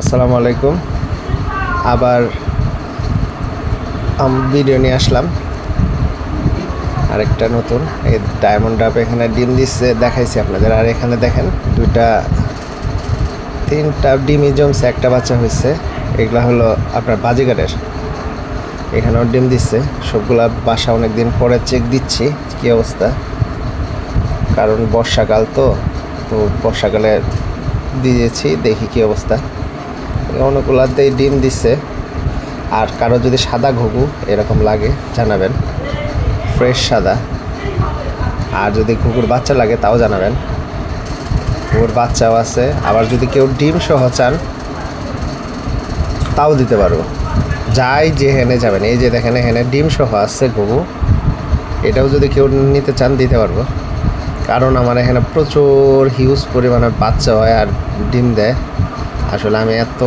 আসসালামু আলাইকুম। আবার ভিডিও নিয়ে আসলাম। আরেকটা নতুন, এই ডায়মন্ড ডাব এখানে ডিম দিচ্ছে, দেখাইছি আপনাদের। আর এখানে দেখেন, দুইটা, তিনটা ডিমই জমছে, একটা বাচ্চা হয়েছে। এগুলা হলো আপনার বাজিগারের। এখানেও ডিম দিচ্ছে। সবগুলা বাসা অনেক দিন পরে চেক দিচ্ছি, কী অবস্থা। কারণ বর্ষাকাল তো তো বর্ষাকালে দিয়েছি, দেখি কী অবস্থা। অনুকূলাতেই ডিম দিচ্ছে আর কারও যদি সাদা ঘুঘু, এরকম লাগে, জানাবেন। ফ্রেশ সাদা। আর যদি ঘুঘুর বাচ্চা লাগে, তাও জানাবেন। ঘুঘুর বাচ্চাও আছে। আবার যদি কেউ ডিম সহ চান, তাও দিতে পারব যাই যে হেনে যাবেন। এই যে দেখেন হেনে ডিম সহ আসছে ঘুঘু। এটাও যদি কেউ নিতে চান, দিতে পারব। কারণ আমার এখানে প্রচুর হিউজ পরিমাণে বাচ্চা হয় আর ডিম দেয়। আসলে আমি এত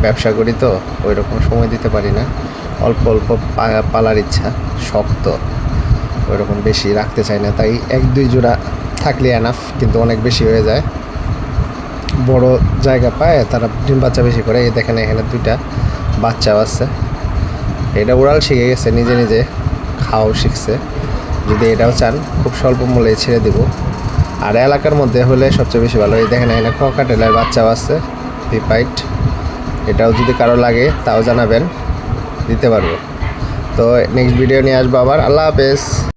ব্যবসা করি তো ওই রকম সময় দিতে পারি না। অল্প অল্প পালার ইচ্ছা শক্ত ওই রকম বেশি রাখতে চাই না। তাই এক, দুই জোড়া থাকলে এনাফ কিন্তু অনেক বেশি হয়ে যায়। বড় জায়গা পায়, তারা ডিম বাচ্চা বেশি করে। এই দেখেন এখানে দুইটা বাচ্চাও আছে। এটা উড়াল শিখে গেছে, নিজে নিজে। খাওয়াও শিখছে। যদি এটাও চান, খুব স্বল্প মূল্যে ছেড়ে দেব। আর এলাকার মধ্যে হলে সবচেয়ে বেশি ভালো এই দেখেন এখানে ককাটেলের বাচ্চাও আছে, পিপাইট। এটাও যদি কারও লাগে, তাও জানাবেন, দিতে পারব। তো নেক্সট ভিডিও নিয়ে আসব আবার। আল্লাহ হাফেজ।